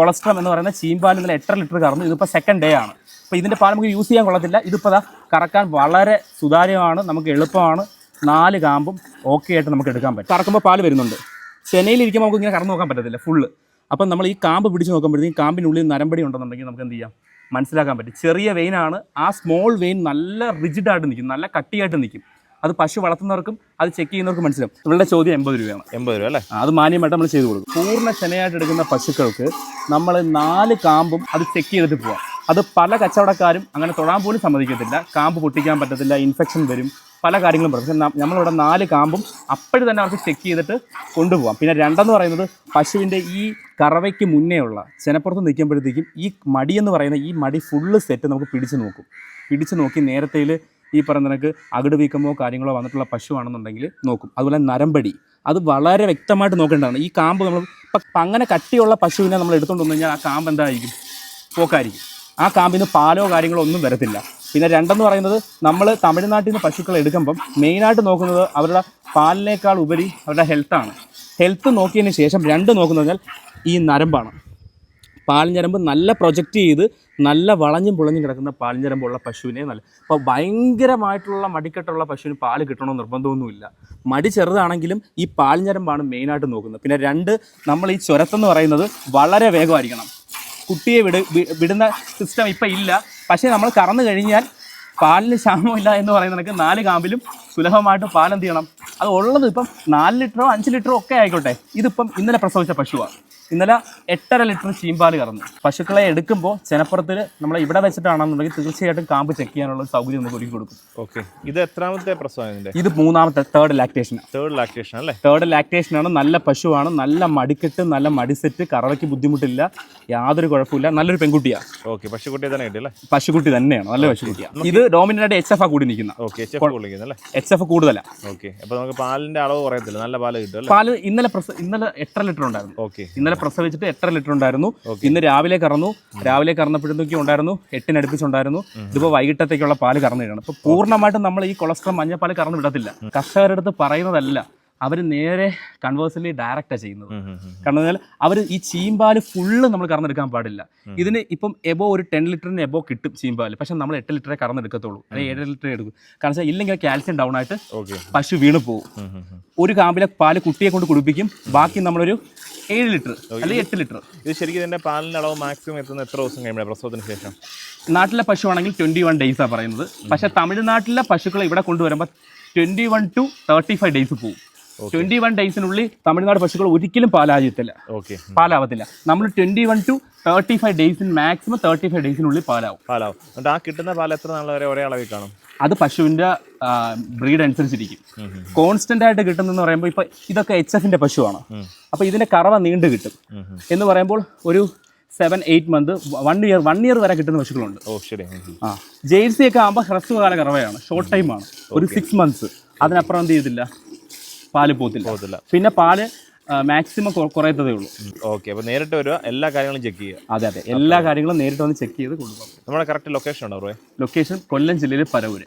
Colostrum എന്ന് പറയുന്ന ചീമ്പാൽ ഇന്നലെ എട്ടര ലിറ്റർ കറന്നു. ഇതിപ്പോൾ സെക്കൻഡ് ഡേ ആണ്. അപ്പോൾ ഇതിന്റെ പാൽ നമുക്ക് യൂസ് ചെയ്യാൻ കൊള്ളത്തില്ല. ഇതിപ്പോൾ കറക്കാൻ വളരെ സുതാര്യമാണ് നമുക്ക് എളുപ്പമാണ്. നാല് കാമ്പും ഓക്കെ ആയിട്ട് നമുക്ക് എടുക്കാൻ പറ്റും. കറക്കുമ്പോൾ പാൽ വരുന്നുണ്ട്. ചെനയിലിരിക്കുമ്പോൾ നമുക്ക് ഇങ്ങനെ കറന്നു നോക്കാൻ പറ്റത്തില്ല ഫുള്ള് അപ്പം നമ്മൾ ഈ കാമ്പ് പിടിച്ച് നോക്കുമ്പോഴത്തേക്കും കാമ്പിനുള്ളിൽ നരമ്പടി ഉണ്ടെന്നുണ്ടെങ്കിൽ നമുക്ക് എന്ത് ചെയ്യാം? മനസ്സിലാക്കാൻ പറ്റും. ചെറിയ വെയിനാണ് ആ സ്മോൾ വെയിൻ നല്ല റിജിഡായിട്ട് നിൽക്കും. നല്ല കട്ടിയായിട്ട് നിൽക്കും. അത് പശു വളർത്തുന്നവർക്കും അത് ചെക്ക് ചെയ്യുന്നവർക്കും മനസ്സിലാവും. ഇവളുടെ ചോദ്യം എൺപത് രൂപയാണ്. എൺപത് രൂപ അല്ലേ? അത് മാന്യമായിട്ട് നമ്മൾ ചെയ്തു കൊടുക്കും. പൂർണ ചെനയായിട്ട് എടുക്കുന്ന പശുക്കൾക്ക് നമ്മൾ നാല് കാമ്പും അത് ചെക്ക് ചെയ്തിട്ട് പോവാം. അത് പല കച്ചവടക്കാരും അങ്ങനെ തൊടാൻ പോലും സമ്മതിക്കത്തില്ല. കാമ്പ് പൊട്ടിക്കാൻ പറ്റത്തില്ല ഇൻഫെക്ഷൻ വരും പല കാര്യങ്ങളും പറയും പക്ഷേ നമ്മളിവിടെ നാല് കാമ്പും അപ്പോഴും തന്നെ അവർക്ക് ചെക്ക് ചെയ്തിട്ട് കൊണ്ടുപോകാം പിന്നെ രണ്ടെന്ന് പറയുന്നത് പശുവിന്റെ ഈ കറവയ്ക്ക് മുന്നേ ഉള്ള ചെനപ്പുറത്ത് നിൽക്കുമ്പോഴത്തേക്കും ഈ മടി എന്ന് പറയുന്ന ഈ മടി ഫുള്ള് സെറ്റ് നമുക്ക് പിടിച്ചു നോക്കും. പിടിച്ചു നോക്കി നേരത്തേൽ ഈ പറയുന്ന നിനക്ക് അകിട് വീക്കമോ കാര്യങ്ങളോ വന്നിട്ടുള്ള പശുവാണെന്നുണ്ടെങ്കിൽ നോക്കും. അതുപോലെ നരമ്പടി. അത് വളരെ വ്യക്തമായിട്ട് നോക്കേണ്ടതാണ്. ഈ കാമ്പ് നമ്മൾ ഇപ്പം അങ്ങനെ കട്ടിയുള്ള പശുവിനെ നമ്മൾ എടുത്തുകൊണ്ട് വന്നു കഴിഞ്ഞാൽ ആ കാമ്പ് എന്തായിരിക്കും? പോക്കായിരിക്കും. ആ കാമ്പിന് പാലോ കാര്യങ്ങളോ ഒന്നും വരത്തില്ല. പിന്നെ രണ്ടെന്ന് പറയുന്നത് നമ്മൾ തമിഴ്നാട്ടിൽ നിന്ന് പശുക്കളെ എടുക്കുമ്പം മെയിനായിട്ട് നോക്കുന്നത് അവരുടെ പാലിനേക്കാൾ ഉപരി അവരുടെ ഹെൽത്താണ് ഹെൽത്ത് നോക്കിയതിന് ശേഷം രണ്ട് നോക്കുന്നത് ഈ നരമ്പാണ്. പാലിഞ്ഞരമ്പ് നല്ല പ്രൊജക്റ്റ് ചെയ്ത് നല്ല വളഞ്ഞും പുളഞ്ഞും കിടക്കുന്ന പാലിഞ്ഞരമ്പുള്ള പശുവിനെ നല്ല അപ്പോൾ ഭയങ്കരമായിട്ടുള്ള മടിക്കെട്ടുള്ള പശുവിന് പാൽ കിട്ടണമെന്ന് നിർബന്ധമൊന്നുമില്ല. മടി ചെറുതാണെങ്കിലും ഈ പാലിഞ്ഞരമ്പാണ് മെയിനായിട്ട് നോക്കുന്നത്. പിന്നെ രണ്ട് നമ്മൾ ഈ ചുരത്തെന്ന് പറയുന്നത് വളരെ വേഗമായിരിക്കണം. കുട്ടിയെ വിട് വിടുന്ന സിസ്റ്റം ഇപ്പം ഇല്ല. പക്ഷേ നമ്മൾ കറന്നു കഴിഞ്ഞാൽ പാലിന് ക്ഷാമമില്ല എന്ന് പറയുന്ന കണക്ക് നാല് കാമ്പിലും സുലഭമായിട്ട് പാൽ ചെയ്യണം. അത് ഉള്ളത് ഇപ്പം നാല് ലിറ്ററോ അഞ്ച് ലിറ്ററോ ഒക്കെ ആയിക്കോട്ടെ. ഇതിപ്പം ഇന്നലെ പ്രസവിച്ച പശുവാണ് ഇന്നലെ എട്ടര ലിറ്റർ ചീമ്പാൽ കറന്നു. പശുക്കളെ എടുക്കുമ്പോൾ ചെനപ്പുറത്തിൽ നമ്മൾ ഇവിടെ വെച്ചിട്ടാണെന്നുണ്ടെങ്കിൽ തീർച്ചയായിട്ടും കാമ്പ് ചെക്ക് ചെയ്യാനുള്ള സൗകര്യം നമുക്ക് ഒരുക്കി കൊടുക്കും. ഓക്കെ ഇത് എത്രാമത്തെ പ്രസവം ഇത് മൂന്നാമത്തെ തേർഡ് ലാക്ടേഷൻ തേർഡ് ലാക്ടേഷൻ അല്ലേ? തേർഡ് ലാക്ടേഷൻ ആണ്. നല്ല പശുവാണ്. നല്ല മടിക്കെട്ട് നല്ല മടിസെറ്റ് കറവയ്ക്ക് ബുദ്ധിമുട്ടില്ല. യാതൊരു കുഴപ്പമില്ല നല്ലൊരു പെൺകുട്ടിയാണ് ഓക്കെ പശുക്കുട്ടി തന്നെ കിട്ടിയല്ലേ പശുക്കുട്ടി തന്നെയാണ്. നല്ല പശുക്കുട്ടിയാണ് ഇത് ഡോമിനായിട്ട് ആയിട്ട് എച്ച് എഫ് ആ കൂടി നിൽക്കുന്ന. ഓക്കെ എച്ച് എഫ് എച്ച് കൂടുതലാണ് ഓക്കെ അപ്പോൾ നമുക്ക് പാലിന്റെ അളവ് കുറയത്തില്ല. നല്ല പാൽ കിട്ടും പാൽ ഇന്നലെ ഇന്നലെ എട്ടര ലിറ്റർ ഉണ്ടായിരുന്നു. ഓക്കെ ഇന്നലെ പ്രസവിച്ചിട്ട് എട്ടര ലിറ്റർ ഉണ്ടായിരുന്നു. ഇന്ന് രാവിലെ കറന്നു. രാവിലെ കറന്നപ്പോഴത്തേക്കും ഉണ്ടായിരുന്നു. എട്ടിനടുപ്പിച്ചുണ്ടായിരുന്നു ഇതിപ്പോൾ വൈകിട്ടത്തേക്കുള്ള പാൽ കറന്നു കഴിയണം അപ്പോൾ പൂർണമായിട്ടും നമ്മൾ ഈ കൊളസ്ട്രോൾ മഞ്ഞപ്പാൽ കറന്നു വിടത്തില്ല. കർഷകരുടെ അടുത്ത് പറയുന്നതല്ല. അവർ നേരെ കൺവേഴ്സലി ഡയറക്റ്റാണ് ചെയ്യുന്നത്. കാരണം എന്നാൽ അവർ ഈ ചീമ്പാൽ ഫുള്ള് നമ്മൾ കറന്നെടുക്കാൻ പാടില്ല. ഇതിന് ഇപ്പം എബോ ഒരു ടെൻ ലിറ്ററിന് എബോ കിട്ടും ചീമ്പാൽ. പക്ഷെ നമ്മൾ എട്ട് ലിറ്ററേ കറന്നെടുക്കത്തുള്ളൂ. അല്ലെങ്കിൽ ഏഴ് ലിറ്ററേ എടുക്കും. കാരണം വെച്ചാൽ ഇല്ലെങ്കിൽ കാൽസ്യം ഡൗൺ ആയിട്ട് പശു വീണ് പോകും ഒരു കാമ്പിലെ പാൽ കുട്ടിയെ കൊണ്ട് കുടിപ്പിക്കും. ബാക്കി നമ്മളൊരു ഏഴ് ലിറ്റർ അല്ലെങ്കിൽ എട്ട് ലിറ്റർ. ഇത് ശരിക്കും ഇതിന്റെ പാലിന്റെ അളവ് മാക്സിമം എത്തുന്ന എത്ര ദിവസം കഴിയുമ്പോൾ പ്രസവത്തിന് ശേഷം? നാട്ടിലെ പശു ആണെങ്കിൽ ട്വന്റി വൺ ഡേയ്സാണ് പറയുന്നത് പക്ഷേ തമിഴ്നാട്ടിലെ പശുക്കളെ ഇവിടെ കൊണ്ടുവരുമ്പോൾ twenty one two thirty five days പോകും ട്വന്റി വൺ ഡേയ്സിനുള്ളിൽ തമിഴ്നാട് പശുക്കൾ ഒരിക്കലും പാലാകത്തില്ല ഓക്കെ പാലാവത്തില്ല. നമ്മൾ twenty one two thirty five ഡേയ്സിന് maximum thirty five ഡേയ്സിനുള്ളിൽ പാലാവും. പാലാവും. എന്നിട്ട് ആ കിട്ടുന്ന പാൽ എത്ര നാൾ വരെ ഒരേ അളവിൽ കാണും? അത് പശുവിന്റെ ബ്രീഡ് അനുസരിച്ചിരിക്കും. കോൺസ്റ്റന്റ് ആയിട്ട് കിട്ടുന്നെന്ന് പറയുമ്പോൾ ഇപ്പൊ ഇതൊക്കെ എച്ച് എഫിന്റെ പശുവാണ്. അപ്പൊ ഇതിന്റെ കറവ നീണ്ടു കിട്ടും. എന്ന് പറയുമ്പോൾ ഒരു seven eight month one year one year വരെ കിട്ടുന്ന പശുക്കളുണ്ട്. ഓ ശരി. ആ ജേഴ്സി ഒക്കെ ആകുമ്പോൾ ഹ്രസ്വകാല കറവയാണ്. ഷോർട്ട് ടൈമാണ് ഒരു സിക്സ് മന്ത്സ് അതിനപ്പുറം എന്ത് ചെയ്തില്ല? പാൽ പോത്തില്ല പോകത്തില്ല. പിന്നെ പാൽ മാക്സിമം കുറയത്തതേ ഉള്ളൂ. ഓക്കെ അപ്പോൾ നേരിട്ട് വരിക എല്ലാ കാര്യങ്ങളും ചെക്ക് ചെയ്യുക. അതെ അതെ. എല്ലാ കാര്യങ്ങളും നേരിട്ട് വന്ന് ചെക്ക് ചെയ്ത് കൊടുക്കും നമ്മുടെ കറക്റ്റ് ലൊക്കേഷൻ ഉണ്ടോ ലൊക്കേഷൻ കൊല്ലം ജില്ലയിലെ പരവൂര്.